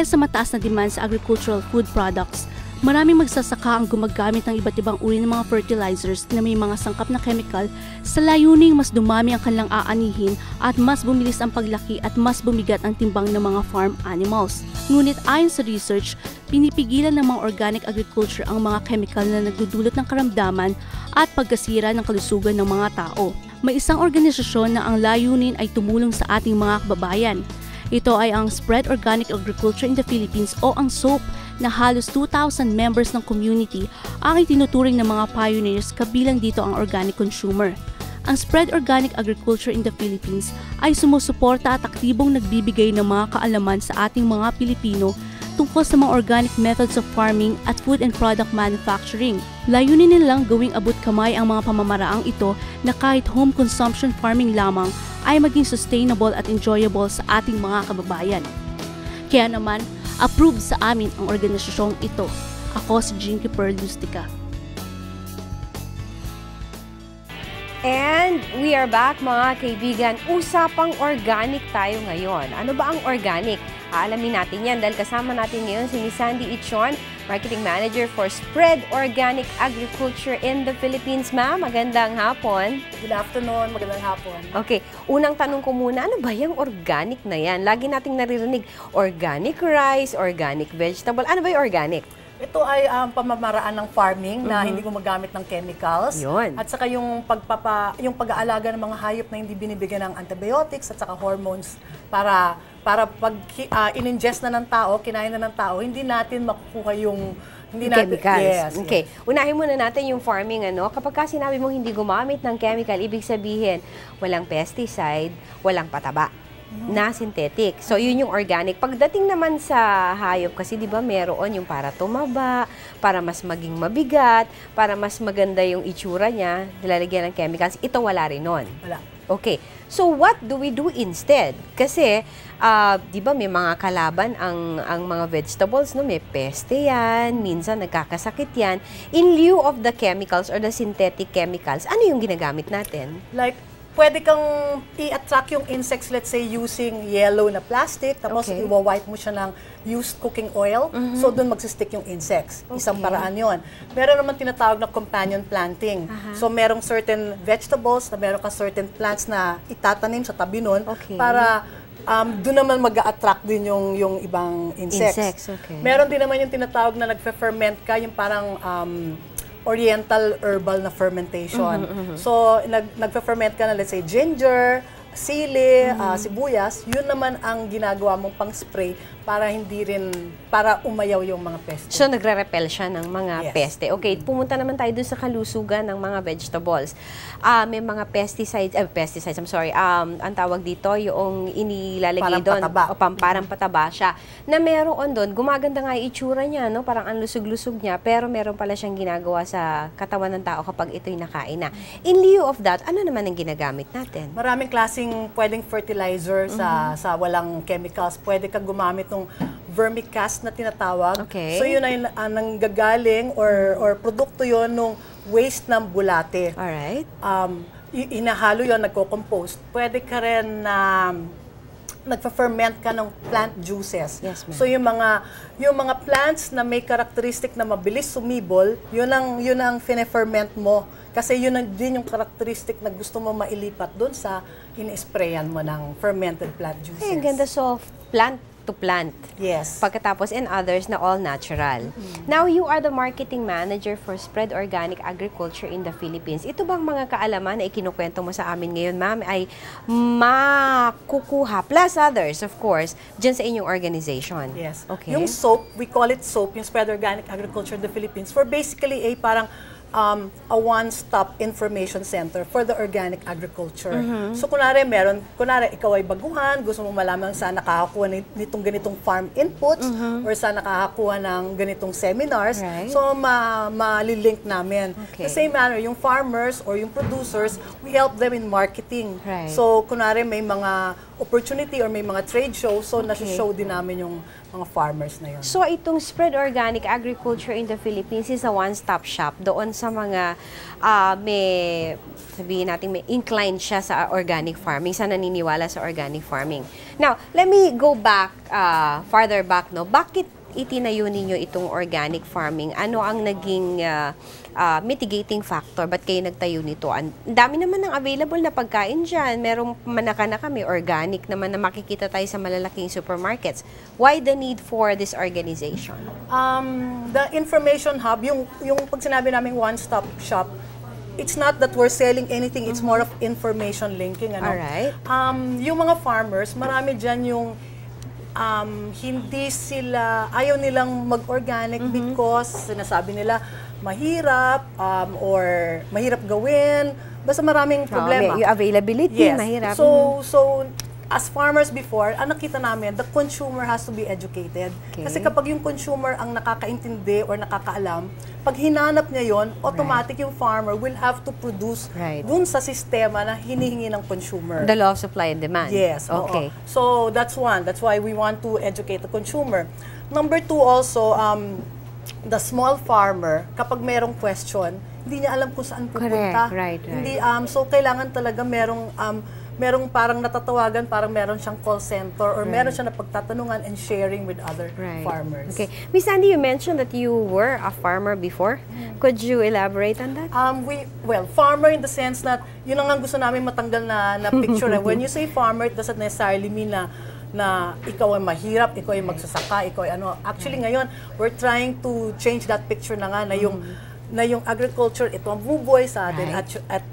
Dahil sa mataas na demand sa agricultural food products, maraming magsasaka ang gumagamit ng iba't ibang uri ng mga fertilizers na may mga sangkap na chemical sa layuning mas dumami ang kanilang aanihin at mas bumilis ang paglaki at mas bumigat ang timbang ng mga farm animals. Ngunit ayon sa research, pinipigilan ng mga organic agriculture ang mga chemical na nagdudulot ng karamdaman at pagkasira ng kalusugan ng mga tao. May isang organisasyon na ang layunin ay tumulong sa ating mga kababayan. Ito ay ang Spread Organic Agriculture in the Philippines o ang SOAP na halos 2,000 members ng community ang itinuturing ng mga pioneers kabilang dito ang organic consumer. Ang Spread Organic Agriculture in the Philippines ay sumusuporta at aktibong nagbibigay ng mga kaalaman sa ating mga Pilipino tungkol sa mga organic methods of farming at food and product manufacturing. Layunin nilang gawing abot kamay ang mga pamamaraang ito na kahit home consumption farming lamang ay maging sustainable at enjoyable sa ating mga kababayan. Kaya naman, approved sa amin ang organisasyong ito. Ako si Jinky Pearl Lustica. And we are back mga kaibigan. Usapang organic tayo ngayon. Ano ba ang organic? Aalamin natin yan dahil kasama natin ngayon si Miss Sandy Ichon, Marketing Manager for Spread Organic Agriculture in the Philippines. Ma'am, magandang hapon. Good afternoon, magandang hapon. Okay, unang tanong ko muna, ano ba yung organic na yan? Lagi nating naririnig, organic rice, organic vegetable. Ano ba yung organic? Ito ay um, pamamaraan ng farming na hindi gumagamit ng chemicals. Yun. At saka yung pagpapa yung pag-aalaga ng mga hayop na hindi binibigyan ng antibiotics at saka hormones para para pag uh, in-ingest na ng tao, kinain na ng tao, hindi natin makukuha yung hindi natin, chemicals. Yes, okay. yes. Unahin muna natin yung farming ano. Kapag ka sinabi mo hindi gumamit ng chemical, ibig sabihin walang pesticide, walang pataba na synthetic. So, yun yung organic. Pagdating naman sa hayop, kasi di ba meron yung para tumaba, para mas maging mabigat, para mas maganda yung itsura niya, nilalagyan ng chemicals. Ito wala rin nun. Wala. Okay. So, what do we do instead? Kasi, uh, di ba may mga kalaban ang, ang mga vegetables, no? May peste yan, minsan nagkakasakit yan. In lieu of the chemicals or the synthetic chemicals, ano yung ginagamit natin? Like pwede kang i-attract yung insects, let's say, using yellow na plastic, tapos Okay. iwa-wipe mo siya ng used cooking oil, so doon magsistick yung insects. Isang Okay. paraan yon. Meron naman tinatawag na companion planting. So, merong certain vegetables, na meron ka certain plants na itatanim sa tabi nun, Okay. para um, doon naman mag attract din yung, yung ibang insects. Insects, okay. Meron din naman yung tinatawag na nagfe-ferment ka, yung parang um, oriental herbal na fermentation. So, nag, nagfe-ferment ka na, let's say, ginger, sili, ah, sibuyas, yun naman ang ginagawa mong pang-spray para hindi rin, para umayaw yung mga peste. So, nagre-repel siya ng mga Yes. peste. Okay, pumunta naman tayo dun sa kalusugan ng mga vegetables. Ah, may mga pesticides, eh, pesticides, I'm sorry, um, ang tawag dito, yung inilalagay Parang doon. pataba. O pam, parang pataba siya. Na meron doon, gumaganda nga yung itsura niya, no? parang ang lusog-lusog niya, pero meron pala siyang ginagawa sa katawan ng tao kapag ito'y nakain na. In lieu of that, ano naman ang ginagamit natin? Maraming klasing pwedeng fertilizer sa sa walang chemicals. Pwede ka gumamit ng vermicast na tinatawag. Okay. So yun ay uh, nanggagaling or or produkto yon nung waste ng bulate. Alright? um, inahalo yon nagko-compost. Pwede ka rin na nagfa-ferment ka ng plant juices. Yes, so yung mga yung mga plants na may characteristic na mabilis sumibol, yun ang yun ang fine-ferment mo kasi yun ang din yung characteristic na gusto mo mailipat doon sa in-sprayan mo ng fermented plant juices. Ay, ang ganda. So, plant to plant. Yes. Pagkatapos, and others na all natural. Now, you are the marketing manager for Spread Organic Agriculture in the Philippines. Ito bang mga kaalaman na ikinukwento mo sa amin ngayon, ma'am, ay makukuha, plus others, of course, dyan sa inyong organization? Yes. Okay. Yung SOAP, we call it SOAP, yung Spread Organic Agriculture in the Philippines, for basically a parang um, a one-stop information center for the organic agriculture. Mm-hmm. So kunwari meron, kunwari ikaw ay baguhan, gusto mo malaman saan nakakakuha ni- nitong ganitong farm inputs or saan nakakakuha ng ganitong seminars. Mm-hmm. Right. So ma malilink namin. Okay. The same manner, yung farmers or yung producers, we help them in marketing. Right. So kunwari may mga opportunity or may mga trade shows, so nasi-show din namin yung mga farmers na yun. So itong Spread Organic Agriculture in the Philippines is a one-stop shop doon sa mga ah, may sabihin natin may inclined siya sa organic farming, sa naniniwala sa organic farming. Now, let me go back ah, farther back no. Bakit itinayo ninyo itong organic farming? Ano ang naging ah, ah, mitigating factor? Ba't kayo nagtayo nito? Ang dami naman ng available na pagkain dyan. Merong manaka na kami, organic naman na makikita tayo sa malalaking supermarkets. Why the need for this organization? Um, the information hub, yung, yung pag sinabi namin one-stop shop, it's not that we're selling anything, it's more of information linking. Ano? Alright. Um, yung mga farmers, marami dyan yung um, hindi sila, ayaw nilang mag-organic Mm-hmm. because sinasabi nila mahirap um, or mahirap gawin. Basta maraming problema. Yung availability, Yes. mahirap. So, so as farmers before, ang nakita namin, the consumer has to be educated. Okay. Kasi kapag yung consumer ang nakakaintindi or nakakaalam, pag hinanap niya yon, automatic yung farmer will have to produce Right. dun sa sistema na hinihingi ng consumer. The law of supply and demand. Yes. oo. Okay. So that's one. That's why we want to educate the consumer. Number two also, um, the small farmer, kapag merong question, hindi niya alam kung saan pupunta. Correct. Right, right. Hindi, um, so kailangan talaga merong um, merong parang natatawagan, parang meron siyang call center or meron siyang napagtatanungan and sharing with other Right. farmers. Okay. Miss Sandy, you mentioned that you were a farmer before. Could you elaborate on that? Um, we, well, farmer in the sense that, yun ang nga gusto namin matanggal na, na picture. eh. When you say farmer, it doesn't necessarily mean na na ikaw ay mahirap, ikaw ay magsasaka, ikaw ay ano. Actually ngayon, we're trying to change that picture na nga na yung na yung agriculture, ito ang bumubuhay sa atin Right. at, at,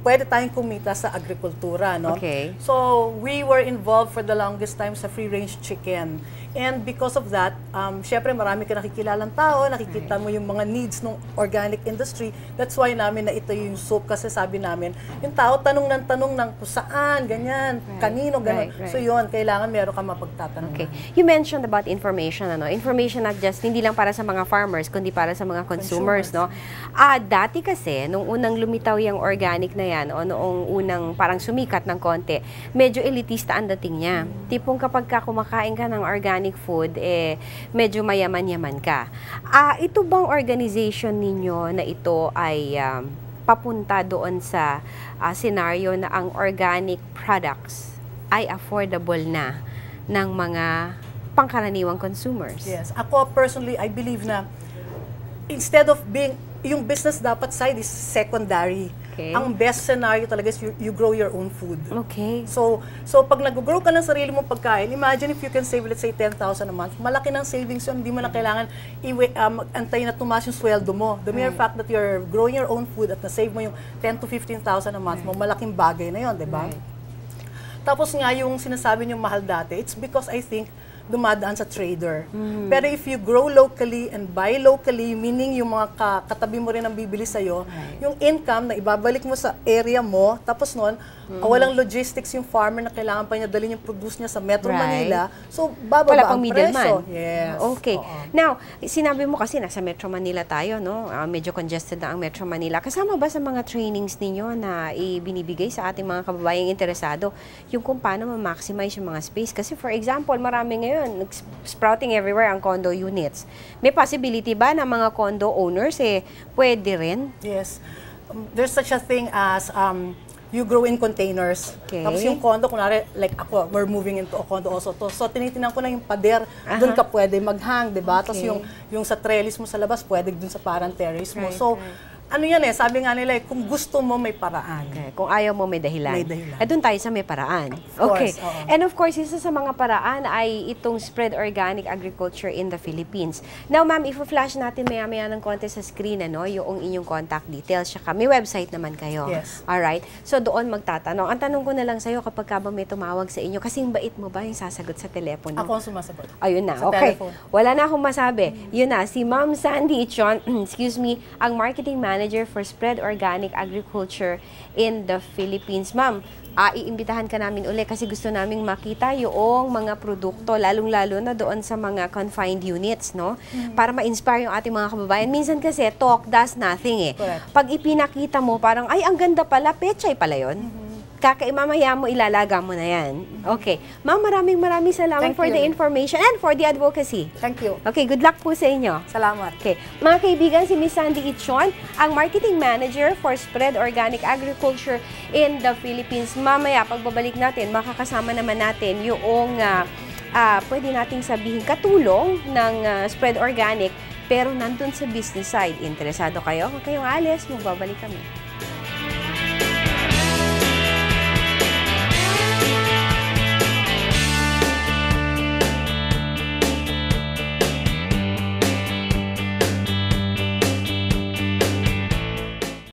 pwede tayong kumita sa agrikultura, no? Okay. So, we were involved for the longest time sa free-range chicken. And because of that, um, syempre marami ka nakikilalang tao, nakikita mo yung mga needs ng organic industry. That's why namin na ito yung soup kasi sabi namin, yung tao tanong ng tanong ng kung saan, ganyan, kanino, Right, gano'n. right. So yun, kailangan meron ka mapagtatanong. Okay. You mentioned about information, ano? Information not just, hindi lang para sa mga farmers, kundi para sa mga consumers, no? Ah, dati kasi, nung unang lumitaw yung organic na yan, o noong unang parang sumikat ng konti, medyo elitista ang dating niya. Tipong kapag ka kumakain ka ng organic food, eh, medyo mayaman-yaman ka. Ah, ito bang organization ninyo na ito ay um, papunta doon sa ah, scenario na ang organic products ay affordable na ng mga pangkaraniwang consumers. Yes. Ako personally, I believe na instead of being, yung business dapat side is secondary. Okay. Ang best scenario talaga is you, you grow your own food. Okay. So, so pag nag-grow ka ng sarili mong pagkain, imagine if you can save, let's say, 10,000 a month, malaki ng savings yun, hindi mo na kailangan iwi, um, antay na tumaas yung sweldo mo. The mere fact that you're growing your own food at na-save mo yung 10 to 15,000 a month mo, malaking bagay na yun, di ba? Right. Tapos nga yung sinasabi niyong mahal dati, it's because I think dumadaan sa trader. Mm. Pero if you grow locally and buy locally, meaning yung mga ka- katabi mo rin ang bibili sa'yo, yung income na ibabalik mo sa area mo, tapos nun, Mm. ah, walang logistics yung farmer na kailangan pa niya dalhin yung produce niya sa Metro Right. Manila, so bababa Wala ang presyo. Yes. Okay. Oo. Now, sinabi mo kasi nasa Metro Manila tayo, no? Ah, medyo congested na ang Metro Manila. Kasama ba sa mga trainings ninyo na ibinibigay sa ating mga kababayang interesado yung kung paano ma-maximize yung mga space? Kasi for example, marami ngayon, nag- sprouting everywhere ang condo units. May possibility ba na mga condo owners eh pwede rin? Yes. Um, there's such a thing as um, you grow in containers. Okay. Tapos yung condo, kunwari, like ako, we're moving into a condo also. To, so, tinitingnan ko na yung pader, doon ka pwede maghang, di ba? Tapos Okay. yung, yung sa trellis mo sa labas, pwede doon sa parang terrace mo. Right, so, right. Ano yan eh, sabi nga nila, eh, kung gusto mo, may paraan. Okay. Kung ayaw mo, may dahilan. May dahilan. Eh, doon tayo sa may paraan. Of okay. course, oo. And of course, isa sa mga paraan ay itong spread organic agriculture in the Philippines. Now, ma'am, i-flash natin maya-maya ng konti sa screen, ano, yung inyong contact details. Saka may website naman kayo. Yes. Alright? So, doon magtatanong. Ang tanong ko na lang sa'yo kapag ka ba may tumawag sa inyo, kasing bait mo ba yung sasagot sa telepono? Ako ang sumasagot. Ayun na, Sa okay. telephone. Wala na akong masabi. Yun na, si Ma'am Sandy Ichon, excuse me, ang marketing manager for Spread Organic Agriculture in the Philippines. Ma'am, ah, iimbitahan ka namin uli kasi gusto naming makita yung mga produkto, lalong-lalo na doon sa mga confined units, no? Mm-hmm. Para ma-inspire yung ating mga kababayan. Minsan kasi, talk does nothing eh. Correct. Pag ipinakita mo, parang, ay, ang ganda pala, pechay pala yon. Mm-hmm. Kaka mamaya mo ilalaga mo na yan. Okay. Ma'am, maraming maraming salamat Thank for you. the information and for the advocacy. Thank you. Okay, good luck po sa inyo. Salamat. Okay. Mga kaibigan, si Miss Sandy Itchon, ang Marketing Manager for Spread Organic Agriculture in the Philippines. Mamaya, pagbabalik natin, makakasama naman natin yung, ah, ah, pwede nating sabihin, katulong ng ah, Spread Organic, pero nandun sa business side. Interesado kayo? Huwag kayong alis, magbabalik kami.